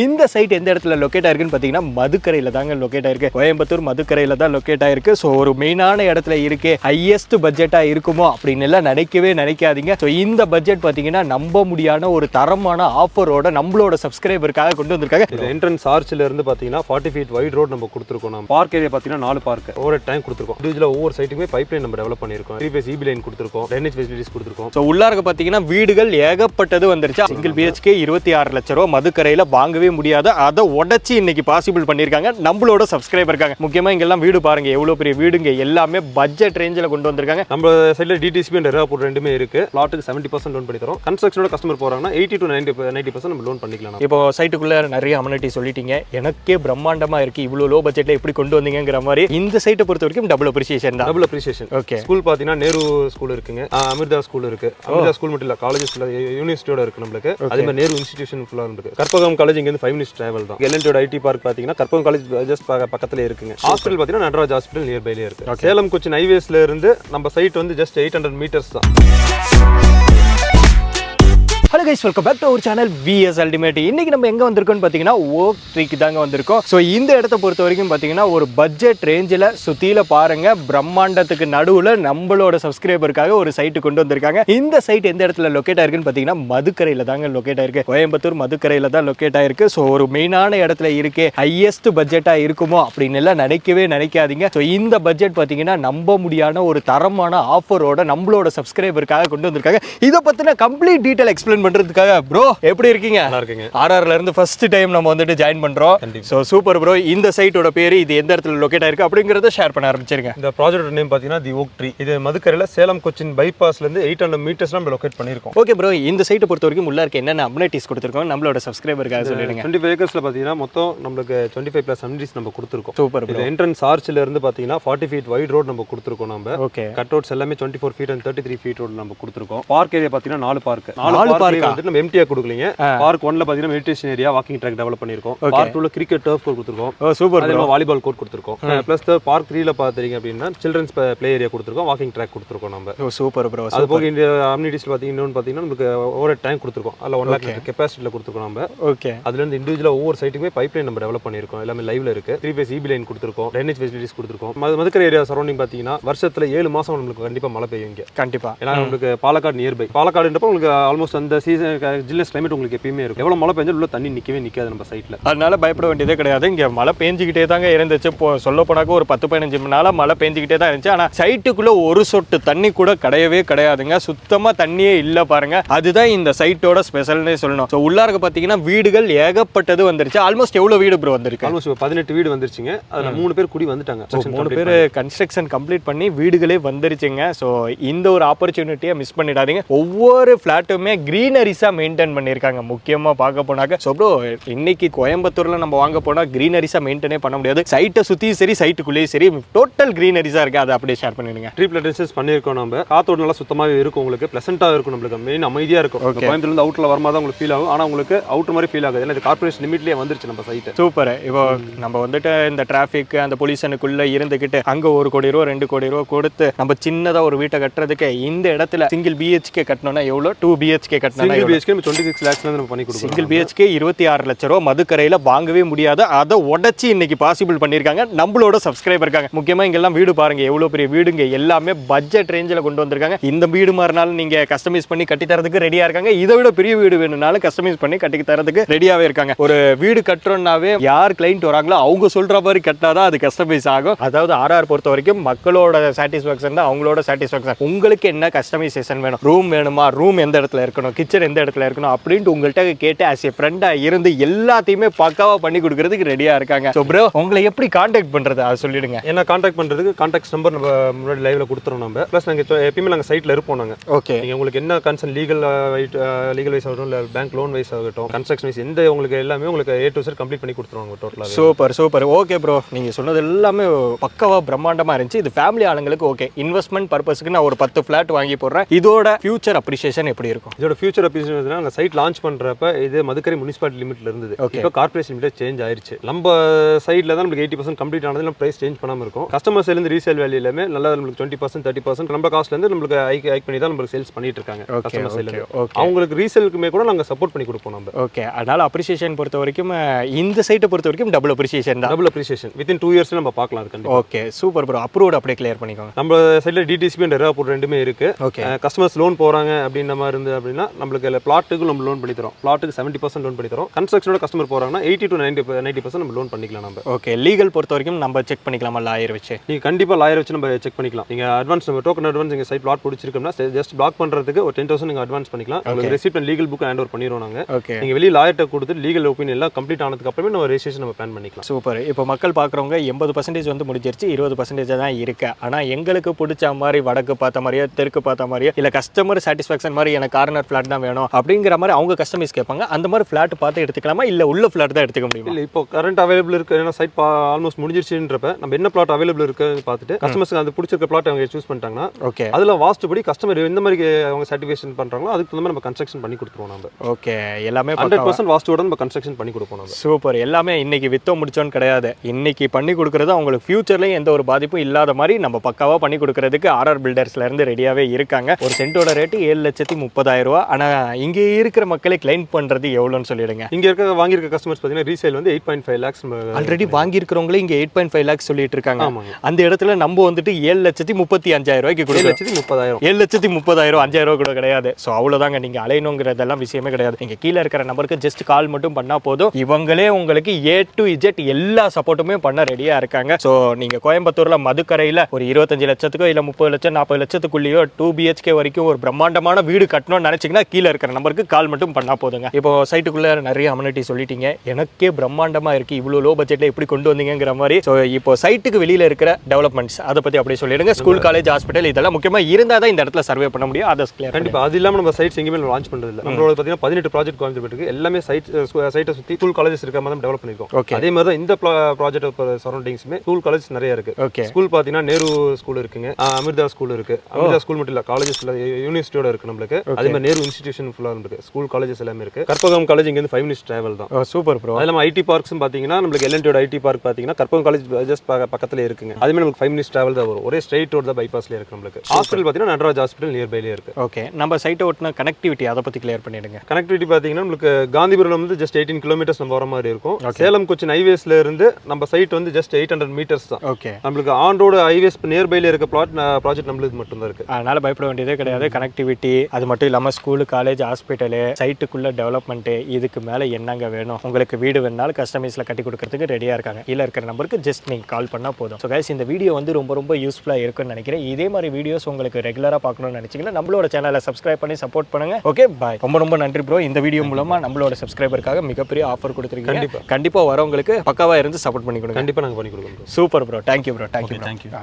இந்த சைட் எந்த இடத்துல லொக்கேட் ஆயிருக்குன்னு பார்த்தீங்கன்னா மதுக்கரையில் தாங்க லொக்கேட் ஆயிருக்கு. கோயம்புத்தூர் மதுக்கரையில் தான் லொக்கேட் ஆயிருக்கு. ஸோ ஒரு மெயினான இடத்துல இருக்கு ஹையஸ்ட் பட்ஜெட்டாக இருக்குமோ அப்படின்னு எல்லாம் நினைக்கவே நினைக்காதீங்க. ஸோ இந்த பட்ஜெட் பார்த்தீங்கன்னா நம்ப முடியாத ஒரு தரமான ஆஃபரோட நம்மளோட சப்ஸ்கிரைபருக்காக கொண்டு வந்திருக்காங்க. இது என்ட்ரன்ஸ் ஆர்ச்சில் இருந்து பார்த்தீங்கன்னா ஃபார்ட்டி ஃபீட் வைட் ரோட் நம்ம கொடுத்துருக்கோம் நம்ம பார்க் ஏரியா பார்த்தீங்கன்னா நாலு பார்க் ஒவ்வொரு டைம் கொடுத்துருக்கோம். இண்டிவிஜுவலாக ஒவ்வொரு சைட்டுமே பைப் லைன் நம்ம டெவலப் பண்ணியிருக்கோம். த்ரீ ஃபேஸ் இபி லைன் கொடுத்துருக்கோம். ட்ரைனேஜ் ஃபெசிலிட்டிஸ் கொடுத்துருக்கோம். ஸோ உள்ளார்க்க பார்த்தீங்கன்னா வீடுகள் ஏகப்பட்டது வந்துருச்சு. சிங்கிள் பிஹெச்கே இருபத்தி ஆறு லட்ச ரூபா மதுக்கரையில் வாங்கவே முடியாது. அதை உடச்சி இன்னைக்கு பாசிபிள் பண்ணியிருக்காங்க. நம்மளோட சப்ஸ்கிரைபர் இருக்காங்க. முக்கியமாக இங்கெல்லாம் வீடு பாருங்க. எவ்வளோ பெரிய வீடுங்க. எல்லாமே பட்ஜெட் ரேஞ்சில் கொண்டு வந்திருக்காங்க. நம்ம சைடில் டிடிசிபி அண்ட் ரெராபோர்ட் ரெண்டுமே இருக்கு. பிளாட்டுக்கு செவன்ட்டி பர்சன்ட் லோன் பண்ணி தரோம் கன்ஸ்ட்ரக்ஷனோட கஸ்டமர் போறாங்கன்னா eighty to ninety ninety percent நம்ம லோன் பண்ணிக்கலாம். இப்போ சைட்டுக்குள்ள நிறைய அமனிட்டி சொல்லிட்டீங்க. எனக்கே பிரம்மாண்டமா இருக்கு. இவ்வளோ லோ பட்ஜெட்ல எப்படி கொண்டு வந்தீங்கிற மாதிரி. இந்த சைட்டை பொறுத்த வரைக்கும் டபுள் அப்ரிசியேஷன் தான். டபுள் அப்ரிசியேஷன் ஓகே ஸ்கூல் பார்த்தீங்கன்னா நேரு ஸ்கூல் இருக்குங்க. அமிர்தா ஸ்கூல் இருக்கு. அமிர்தா ஸ்கூல் மட்டும் இல்லை காலேஜஸ் யூனிவர்சிட்டியோட இருக்கு நம்மளுக்கு. அதே மாதிரி நேரு இன்ஸ்டிடியூஷன் ஃபுல்லாக இருக்கு கற்பகம் காலேஜ் இங்கேருந்து ஃபைவ் மினிட்ஸ் டிராவல் தான். எல்என்டியோட ஐடி பார்க் பார்த்தீங்கன்னா கற்பகம் காலேஜ் ஜஸ்ட் பக்கத்துல இருக்குங்க. ஹாஸ்பிட்டல் பார்த்தீங்கன்னா நடராஜ் ஹாஸ்பிட்டல் நியர் பைலே இருக்கு. சேலம் கொச்சின் ஹைவேஸ்ல இருந்து நம்ம சைட் வந்து ஜஸ்ட் எயிட் ஹண்ட்ரட் மீட்டர்ஸ் தான். Hello guys welcome back to our channel VS ultimate இன்னைக்கு நம்ம எங்கே வந்திருக்கோம்னு பார்த்தீங்கன்னா ஓக் ட்ரீக்கு தாங்க வந்திருக்கோம். ஸோ இந்த இடத்த பொறுத்த வரைக்கும் பார்த்தீங்கன்னா ஒரு பட்ஜெட் ரேஞ்சில் சுத்தியில பாருங்க. பிரம்மாண்டத்துக்கு நடுவில் நம்மளோட சப்ஸ்கிரைபருக்காக ஒரு சைட்டு கொண்டு வந்திருக்காங்க. இந்த சைட் எந்த இடத்துல லொக்கேட் ஆயிருக்குன்னு பார்த்தீங்கன்னா மதுக்கரையில் தாங்க லொக்கேட் ஆயிருக்கு. கோயம்புத்தூர் மதுக்கரையில் தான் லொக்கேட் ஆயிருக்கு. ஸோ ஒரு மெயினான இடத்துல இருக்கு. ஹையஸ்ட் பட்ஜெட்டாக இருக்குமோ அப்படின்னு எல்லாம் நினைக்கவே நினைக்காதீங்க. ஸோ இந்த பட்ஜெட் பார்த்தீங்கன்னா நம்ப முடியாத ஒரு தரமான ஆஃபரோட நம்மளோட சப்ஸ்கிரைபருக்காக கொண்டு வந்திருக்காங்க. இதை பற்றின கம்ப்ளீட் டீட்டெயில் எக்ஸ்பிளைன் பண்ணுறதுக்காக ப்ரோ எப்படி இருக்கீங்க? நல்லா இருக்குங்க. ஆர்ஆர்ல இருந்து ஃபர்ஸ்ட் டைம் நம்ம வந்துட்டு ஜாயின் பண்றோம். ஸோ சூப்பர் ப்ரோ இந்த சைட்டோட பேரு இது எந்த இடத்துல லொக்கேட் ஆயிருக்கு அப்படிங்கறத ஷேர் பண்ண ஆரம்பிச்சிருங்க. இந்த ப்ராஜெக்ட் நேம் பார்த்தீங்கன்னா தி ஓக் ட்ரீ இது மதுக்கரையில் சேலம் கொச்சின் பைபாஸ்ல இருந்து எயிட் ஹண்ட்ரட் மீட்டர்ஸ் நம்ம லொக்கேட் பண்ணியிருக்கோம். ஓகே ப்ரோ இந்த சைட்டை பொறுத்த வரைக்கும் உள்ள இருக்க என்னென்ன அம்யூனிட்டிஸ் கொடுத்துருக்கோம் நம்மளோட சப்ஸ்கிரைபருக்காக சொல்லிடுங்க. டுவெண்ட்டி ஃபைவ் ஏக்கர்ஸ்ல பார்த்தீங்கன்னா மொத்தம் நம்மளுக்கு டுவெண்ட்டி ஃபைவ் ப்ளஸ் அம்னிட்டிஸ் நம்ம கொடுத்துருக்கோம். சூப்பர் ப்ரோ இது என்ட்ரன்ஸ் ஆர்ச்சில் இருந்து பார்த்தீங்கன்னா ஃபார்ட்டி ஃபீட் வைட் ரோட் நம்ம கொடுத்துருக்கோம் நம்ம ஓகே கட் ரோட்ஸ் எல்லாமே twenty four feet and thirty three feet road நம்ம கொடுத்துருக்கோம். பார்க் ஏரியா பார்த்தீங்கன்னா நாலு பார்க் நாலு பார்க்? வந்துட்டு நம்ம எம்டிஆர் கொடுக்கலீங்க. பார்க் ஒன்ல பார்த்தீங்கன்னா meditation area walking track develop பண்ணியிருக்கோம். பார்க் டூல கிரிக்கெட் டர்ஃப் கோர்ட் கொடுத்துருக்கோம். சூப்பர் அதே வாலிபால் கோர்ட் கொடுத்துருக்கோம். ப்ளஸ் பார்க் த்ரீல பார்த்தீங்க அப்படின்னா சில்ட்ரன்ஸ் ப்ளே ஏரியா கொடுத்துருக்கோம். வாக்கிங் ட்ராக் கொடுத்துருக்கோம் நம்ம. சூப்பர் ப்ரோ அது போக இந்த அம்யூனிட்டிஸ் பார்த்தீங்கன்னா இன்னொன்று பார்த்தீங்கன்னா நமக்கு ஓவர் டேங்க் கொடுத்துருக்கோம். அதில் ஒன் லேக் கெப்பாசிட்டியில் கொடுத்துருக்கோம் நம்ம. ஓகே அதுலேருந்து இண்டிவிஜுவலாக ஒவ்வொரு சைட்டுமே பைப் லைன் நம்ம டெவலப் பண்ணியிருக்கோம். எல்லாமே லைவ்ல இருக்கு. த்ரீ ஃபேஸ் இபி லைன் கொடுத்துருக்கோம். ட்ரைனேஜ் ஃபெசிலிட்டிஸ் கொடுத்துருக்கோம். மது மதுக்கரை ஏரியா சரௌண்டிங் பார்த்தீங்கன்னா வருஷத்துல ஏழு மாசம் நம்மளுக்கு கண்டிப்பா மழை பெய்யும் இங்க. கண்டிப்பா. ஏன்னா உங்களுக்கு பாலக்காடு நியர்பை பாலக்காடுன்றப்ப உங்களுக்கு ஆல்மோஸ்ட் அந்த சீசன் ஜில்னஸ் கிளைமேட் உங்களுக்கு எப்பயுமே இருக்கும். எவ்வளவு மழை பெஞ்சாலும் உள்ள தண்ணி நிக்கவே நிக்காது நம்ம சைட்ல அதனால பயப்பட வேண்டியதே கிடையாது. இங்க மழை பெஞ்சிக்கிட்டே தாங்க இருந்துச்சு. இப்போ சொல்ல போனாக்க ஒரு பத்து பதினஞ்சு மணி நாளா மழை பெஞ்சிக்கிட்டே தான் இருந்துச்சு. ஆனா சைட்டுக்குள்ள ஒரு சொட்டு தண்ணி கூட கிடையவே கிடையாதுங்க. சுத்தமா தண்ணியே இல்ல பாருங்க. அதுதான் இந்த சைட்டோட ஸ்பெஷல்னே சொல்லணும். ஸோ உள்ளார்க்க பாத்தீங்கன்னா வீடுகள் ஏகப்பட்டது வந்துருச்சு. ஆல்மோஸ்ட் எவ்வளவு வீடு ப்ரோ வந்திருக்கு? ஆல்மோஸ்ட் பதினெட்டு வீடு வந்துருச்சுங்க. அதுல மூணு பேர் குடி வந்துட்டாங்க. மூணு பேர் கன்ஸ்ட்ரக்ஷன் கம்ப்ளீட் பண்ணி வீடுகளே வந்துருச்சுங்க. ஸோ இந்த ஒரு ஆப்பர்ச்சுனிட்டியை மிஸ் பண்ணிடாதீங்க. ஒவ்வொரு ஃப்ளாட்டுமே க்ரீனரிஸாக மெயின்டைன் பண்ணியிருக்காங்க. முக்கியமாக பார்க்க போனாக்க ஸோ ப்ரோ இன்னைக்கு கோயம்புத்தூரில் நம்ம வாங்க போனால் க்ரீனரிஸாக மெயின்டைனே பண்ண முடியாது. சைட்டை சுற்றியும் சரி சைட்டுக்குள்ளேயும் சரி டோட்டல் க்ரீனரிஸாக இருக்குது அதை அப்படியே ஷேர் பண்ணிடுங்க. ட்ரீ பிளான்டேஷன்ஸ் பண்ணியிருக்கோம் நம்ம. காத்தோட நல்லா சுத்தமாவே இருக்கும் உங்களுக்கு. பிளசண்டா இருக்கும் நம்மளுக்கு. மெயின் அமைதியா இருக்கும். Okay. கோயம்புத்தூர்ல இருந்து அவுட்ல வருமா தான் உங்களுக்கு ஃபீல் ஆகும். ஆனா உங்களுக்கு அவுட் மாதிரி ஃபீல் ஆகுது. ஏன்னா இது கார்பரேஷன் லிமிட்லயே வந்துருச்சு நம்ம சைட் சூப்பர் இப்போ நம்ம வந்துட்டு இந்த டிராஃபிக் அந்த பொல்யூஷனுக்குள்ள இருந்துக்கிட்டு அங்க ஒரு கோடி ரூபா ரெண்டு கோடி ரூபா கொடுத்து நம்ம சின்னதா ஒரு வீட்டை கட்டுறதுக்கு இந்த இடத்துல சிங்கிள் பிஹெச்கே கட்டணும்னா எவ்வளோ டூ பிஹெச்கே கட்டணும்னா சிங்கிள் பிஹெச்கே டுவெண்ட்டி சிக்ஸ் லேக்ஸ்ல நம்ம பண்ணி கொடுக்குறோம். சிங்கிள் பிஹெச்கே இருபத்தி ஆறு லட்ச ரூபா மதுக்கரையில் வாங்கவே முடியாது. அதை உடச்சி இன்னைக்கு பாசிபிள் பண்ணியிருக்காங்க. நம்மளோட சப்ஸ்கிரைபர் இருக்காங்க. முக்கியமாக இங்கெல்லாம் வீடு பாருங்க. எவ்வளோ பெரிய வீடுங்க. எல்லாமே பட்ஜெட் ரேஞ்சில் கொண்டு வந்திருக்காங்க. இந்த வீடு மாறினாலும் நீங்கள் கஸ்டமைஸ் பண்ணி கட்டி தரதுக்கு ரெடியாக இருக்காங்க. இதை விட பெரிய வீடு வேணும்னாலும் கஸ்டமைஸ் பண்ணி கட்டி தரதுக்கு ரெடியாகவே இருக்காங்க. ஒரு வீடு கட்டுறோம்னாவே யார் கிளைண்ட் வராங்களோ அவங்க சொல்கிற மாதிரி கட்டினாதான் அது கஸ்டமைஸ் ஆகும். அதாவது ஆர்ஆர் பொறுத்த வரைக்கும் மக்களோட சாட்டிஸ்ஃபேக்ஷன் தான் அவங்களோட சாட்டிஸ்ஃபேக்ஷன் உங்களுக்கு என்ன கஸ்டமைசேஷன் வேணும்? ரூம் வேணுமா? ரூம் எந்த இடத்துல இருக்கணும்? கிச்சன் எந்த இடத்துல இருக்கணும் அப்படின்ட்டு உங்கள்கிட்ட கேட்டு ஆஸ் ஏ ஃப்ரெண்டாக இருந்து எல்லாத்தையுமே பக்காவாக பண்ணி கொடுக்கறதுக்கு ரெடியாக இருக்காங்க. ஸோ ப்ரோ உங்களை எப்படி காண்டாக்ட் பண்ணுறது அதை சொல்லிடுங்க. என்ன காண்டாக்ட் பண்றதுக்கு காண்டாக்ட் நம்பர் நம்ம முன்னாடி லைவ்ல கொடுத்துறோம் நம்ம. ப்ளஸ் நாங்க இப்போ எப்பயுமே நாங்க சைட்ல இருப்போம் நாங்க. ஓகே உங்களுக்கு என்ன கன்சர்ன் லீகல் லீகல் வைஸ் ஆகட்டும் இல்ல பேங்க் லோன் வைஸ் ஆகட்டும் கன்ஸ்ட்ரக்ஷன் வைஸ் எந்த உங்களுக்கு எல்லாமே உங்களுக்கு ஏ டு சார் கம்ப்ளீட் பண்ணி கொடுத்துருவாங்க டோட்டலாக சூப்பர் சூப்பர் ஓகே ப்ரோ நீங்கள் சொன்னது எல்லாமே பக்காவா பிரம்மாண்டமாக இருந்துச்சு. இது ஃபேமிலி ஆளுங்களுக்கு ஓகே இன்வெஸ்ட்மெண்ட் பர்பஸ்க்கு நான் ஒரு பத்து ஃப்ளாட் வாங்கி போடுறேன். இதோட ஃபியூச்சர் அப்ரிசியேஷன் எப்படி இருக்கும்? இதோட ஃபியூச்சர் ஃபியூச்சர் அப்ளிகேஷன் நாங்கள் சைட் லான்ச் பண்றப்ப இது மதுக்கரை முனிசிபாலிட்டி லிமிட்ல இருந்தது. இப்போ கார்பரேஷன் லிமிட் சேஞ்ச் ஆயிருச்சு. நம்ம சைடில் தான் நம்மளுக்கு எயிட்டி பர்சன்ட் கம்ப்ளீட் ஆனது நம்ம ப்ரைஸ் சேஞ்ச் பண்ணாம இருக்கும். கஸ்டமர்ஸ் இருந்து ரீசேல் வேல்யூ எல்லாமே நல்லா நம்மளுக்கு டுவெண்ட்டி பர்சன்ட் தேர்ட்டி பர்சன்ட் நம்ம காஸ்ட்ல இருந்து நம்மளுக்கு ஹைக் ஹைக் பண்ணி தான் நம்மளுக்கு சேல்ஸ் பண்ணிட்டு இருக்காங்க கஸ்டமர் அவங்களுக்கு ரீசேலுக்குமே கூட நாங்கள் சப்போர்ட் பண்ணி கொடுப்போம் நம்ம. ஓகே அதனால அப்ரிசியேஷன் பொறுத்த வரைக்கும் இந்த சைட்டை பொறுத்த வரைக்கும் டபுள் அப்ரிசியேஷன் தான். Double appreciation within two years நம்ம பார்க்கலாம் அது கண்டிப்பா. ஓகே சூப்பர் ப்ரோ அப்ரூவ்ட் அப்படியே கிளியர் பண்ணிக்கோங்க. நம்ம சைடில் டிடிசிபி அண்ட் ரெராபோர்ட் ரெண்டுமே இருக்கு. ஓகே கஸ்டமர்ஸ் லோன் போறாங்க அப்படின்ற மாதிரி இருந்து அப்படின்னா நம்மளுக்கு இல்லை பிளாட்டுக்கு நம்ம லோன் பண்ணி தரோம் பிளாட்டுக்கு செவன்ட்டி பர்சன்ட் லோன் பண்ணி தரோம் கன்ஸ்ட்ரக்ஷனோட கஸ்டமர் போறாங்கன்னா eighty to ninety ninety percent நம்ம லோன் பண்ணிக்கலாம் நம்ம. ஓகே லீகல் பொறுத்த வரைக்கும் நம்ம செக் பண்ணிக்கலாமா லாயர் வச்சு? நீங்க கண்டிப்பா லாயர் வச்சு நம்ம செக் பண்ணிக்கலாம். நீங்க அட்வான்ஸ் நம்ம டோக்கன் அட்வான்ஸ் எங்க சைட் பிளாட் பிடிச்சிருக்கோம்னா ஜஸ்ட் பிளாக் பண்றதுக்கு ஒரு டென் தௌசண்ட் அட்வான்ஸ் பண்ணிக்கலாம். உங்களுக்கு receipt and legal book hand over பண்ணிடுவோம் நாங்க. ஓகே நீங்க வெளியே லாயர்ட்ட கொடுத்து லீகல் ஒப்பீனியன் எல்லாம் கம்ப்ளீட் ஆனதுக்கு அப்புறமே நம்ம ரெஜிஸ்ட்ரேஷன் நம்ம பிளான் பண்ணிக்கலாம். சூப்பர் இப்போ மக்கள் பார்க்குறவங்க எண்பது பர்சன்டேஜ் வந்து முடிஞ்சிருச்சு இருபது பர்சன்டேஜ் தான் இருக்கு. ஆனால் எங்களுக்கு பிடிச்ச மாதிரி வடக்கு பார்த்த மாதிரியே தெற்கு பார்த்த மாதிரியே இல்லை கஸ்டமர் சாட்டிஸ்ஃபேக்ஷன் மாதிரி எனக்கு கார்னர் ஃப்ளாட் தான் வேணும் அப்படிங்கிற மாதிரி அவங்க கஸ்டமைஸ் கேட்பாங்க. அந்த மாதிரி ஃப்ளாட் பார்த்து எடுத்துக்கலாமா? இல்லை உள்ள ஃப்ளாட் தான் எடுத்துக்க முடியுமா? இல்ல இப்போ கரண்ட் அவைலபிள் இருக்கு ஏன்னா சைட் ஆல்மோஸ்ட் முடிஞ்சிருச்சுன்றப்ப நம்ம என்ன பிளாட் அவைலபிள் இருக்குன்னு பார்த்துட்டு கஸ்டமர்ஸ்க்கு அந்த பிடிச்சிருக்க பிளாட் அவங்க சூஸ் பண்ணிட்டாங்கன்னா ஓகே அதுல வாஸ்ட் படி கஸ்டமர் எந்த மாதிரி அவங்க சாட்டிஸ்ஃபேக்ஷன் பண்றாங்களோ அதுக்கு தகுந்த மாதிரி நம்ம கன்ஸ்ட்ரக்ஷன் பண்ணி கொடுத்துருவோம் நம்ம ஓகே எல்லாமே ஹண்ட்ரட் பர்சன்ட் வாஸ்டோட நம்ம கன்ஸ்ட்ரக்ஷன் பண்ணி கொடுப்போம் நம்ம சூப்பர் எல்லாமே இன்னைக்கு வித்தோ முடிச்சோன்னு கிடையாது. இன்னைக்கு பண்ணி கொடுக்கறது அவங்களுக்கு ஃபியூச்சர்லயும் எந்த ஒரு பாதிப்பும் இல்லாத மாதிரி நம்ம பக்காவா பண்ணி கொடுக்கறதுக்கு ஆர்ஆர் பில்டர்ஸ்ல இருந்து ரெடியாவே இருக்காங்க. ஒரு சென்ட்டோட ரேட்டு ஏழு லட்சத்தி முப்பதாயிரம் ரூபா ஆனா இங்க இருக்கிற மக்களை கிளைம் பண்றது எவ்வளோன்னு சொல்லிடுங்க. இங்க இருக்க வாங்கியிருக்க கஸ்டமர்ஸ் பார்த்தீங்கன்னா ரீசேல் வந்து eight point five lakhs already வாங்கியிருக்கிறவங்களே இங்க எயிட் பாயிண்ட் ஃபைவ் லேக்ஸ் சொல்லிட்டு இருக்காங்க. அந்த இடத்துல நம்ம வந்துட்டு ஏழு லட்சத்தி முப்பத்தி அஞ்சாயிரம் ரூபாய்க்கு ஏழு கொடுக்குறோம் லட்சத்தி முப்பதாயிரம். ஏழு லட்சத்தி முப்பதாயிரம் அஞ்சாயிரம் ரூபா கூட கிடையாது. ஸோ அவ்வளோதாங்க நீங்கள் அலையணுங்கிறதெல்லாம் விஷயமே கிடையாது. நீங்கள் கீழே இருக்கிற நம்பருக்கு ஜஸ்ட் கால் மட்டும் பண்ணால் போதும். இவங்களே உங்களுக்கு ஏ டு இஜெட் எல்லா சப்போர்ட்டுமே பண்ண ரெடியாக இருக்காங்க. ஸோ நீங்கள் கோயம்புத்தூரில் மதுக்கரையில் ஒரு இருபத்தஞ்சு லட்சத்துக்கோ இல்லை முப்பது லட்சம் நாற்பது லட்சத்துக்குள்ளேயோ டூ பிஹெச்கே வரைக்கும் ஒரு பிரம்மாண்டமான வீடு கட்டணும்னு நினச்சிங்கன்னா கீழே இருக்கிற நம்பருக்கு கால் மட்டும் பண்ணால் போதுங்க. இப்போ சைட்டுக்குள்ளே நிறைய அம்யூனிட்டி சொல்லிட்டீங்க. எனக்கே பிரம்மாண்டமாக இருக்குது இவ்வளோ லோ பட்ஜெட்டில் எப்படி கொண்டு வந்தீங்கிற மாதிரி. ஸோ இப்போ சைட்டுக்கு வெளியில் இருக்கிற டெவலப்மெண்ட்ஸ் அதை பற்றி அப்படியே சொல்லிடுங்க. ஸ்கூல் காலேஜ் ஹாஸ்பிட்டல் இதெல்லாம் முக்கியமாக இருந்தால் தான் இந்த இடத்துல சர்வே பண்ண முடியும். அதை கிளியர் கண்டிப்பா. அது இல்லாம நம்ம சைட்ஸ் எங்கேயுமே லான்ச் பண்றது இல்ல நம்மளோட பாத்தீங்கன்னா பதினெட்டு ப்ராஜெக்ட் கோயம்புத்தூர் இருக்கு. எல்லாமே சைட் சைட்டை சுத்தி ஸ்கூல் காலேஜஸ் இருக்க. மாதிரி டெவலப் பண்ணிருக்கோம். Okay. அதே மாதிரி தான் இந்த ப்ராஜெக்ட் சரௌண்டிங்ஸுமே ஸ்கூல் காலேஜ் நிறைய இருக்கு. ஓகே ஸ்கூல் பாத்தீங்கன்னா நேரு ஸ்கூல் இருக்குங்க. அமிர்தா ஸ்கூல் இருக்கு. அமிர்தா ஸ்கூல் மட்டும் இல்ல காலேஜஸ்ல யூனிவர்சிட்டியோட இருக்கு நம்மளுக்கு. அதே மாதிரி நேரு இன்ஸ்டிடியூஷன் ஃபுல்லா இருக்கு ஸ்கூல் காலேஜஸ் எல்லாமே இருக்கு. கற்பகம் காலேஜ் இங்க இருந்து ஃபைவ் மினிட்ஸ் டிராவல் தான் சூப்பர் ப்ரோ அது இல்லாமல் ஐடி பார்க்ஸும் பார்த்தீங்கன்னா நம்மளுக்கு எல்என்டியோட ஐடி பார்க் பார்த்தீங்கன்னா கற்பகம் காலேஜ் ஜஸ்ட் பக்கத்துல இருக்குங்க. அதுமே நமக்கு ஃபைவ் மினிட்ஸ் டிராவல் தான் வரும். ஒரே ஸ்ட்ரைட் ரோட் தான் பைபாஸ்ல இருக்கு நம்மளுக்கு. ஹாஸ்பிட்டல் பார்த்தீங்கன்னா நடராஜ் ஹாஸ்பிட்டல் நியர்பைலே இருக்கு. ஓகே நம்ம சைட்டை ஒட்டின கனெக்டிவிட்டி அதை பற்றி கிளியர் பண்ணிடுங்க. கனெக்டிவிட்டி பார்த்தீங்கன்னா நம்மளுக்கு காந்திபுரம் வந்து ஜஸ்ட் எயிட்டீன் கிலோமீட்டர்ஸ் நம்ம வர மாதிரி இருக்கும். சேலம் கொச்சின் ஹைவேஸ்ல இருந்து நம்ம சைட் வந்து ஜஸ்ட் எயிட் ஹண்ட்ரட் மீட்டர்ஸ் தான். ஓகே நம்மளுக்கு ஆன் ரோடு ஹைவேஸ் நியர்பைல இருக்க பிளாட் ப்ராஜெக்ட் நம்மளுக்கு மட்டும் தான் இருக்கு. அதனால பயப்பட வேண்டியதே கிடையாது. கனெக்டிவிட்டி அது மட்டும் இல்லாமல் ஸ்கூலு காலேஜ் ஹாஸ்பிட்டலு சைட்டுக்குள்ள டெவலப்மெண்ட்டு இதுக்கு மேலே என்னங்க வேணும்? உங்களுக்கு வீடு வேணாலும் கஸ்டமைஸில் கட்டி கொடுக்கறதுக்கு ரெடியாக இருக்காங்க. கீழே இருக்கிற நம்பருக்கு ஜஸ்ட் நீங்கள் கால் பண்ணால் போதும். ஸோ கைஸ் இந்த வீடியோ வந்து ரொம்ப ரொம்ப யூஸ்ஃபுல்லாக இருக்கும்னு நினைக்கிறேன். இதே மாதிரி வீடியோஸ் உங்களுக்கு ரெகுலராக பார்க்கணும்னு நினச்சிங்கன்னா நம்மளோட சேனலை சப்ஸ்கிரைப் பண்ணி சப்போர்ட் பண்ணுங்க. ஓகே பாய் ரொம்ப ரொம்ப நன்றி ப்ரோ இந்த வீடியோ மூலமாக நம்மளோட சப்ஸ்கிரைபருக்காக மிகப்பெரிய ஆஃபர் கொடுத்துருக்கீங்க. கண்டிப்பா. கண்டிப்பாக வரவங்களுக்கு பக்காவாக இருந்து சப்போர்ட் பண்ணி கொடுங்க. கண்டிப்பா நாங்க பண்ணி கொடுக்குறோம் super bro thank you bro thank you thank you.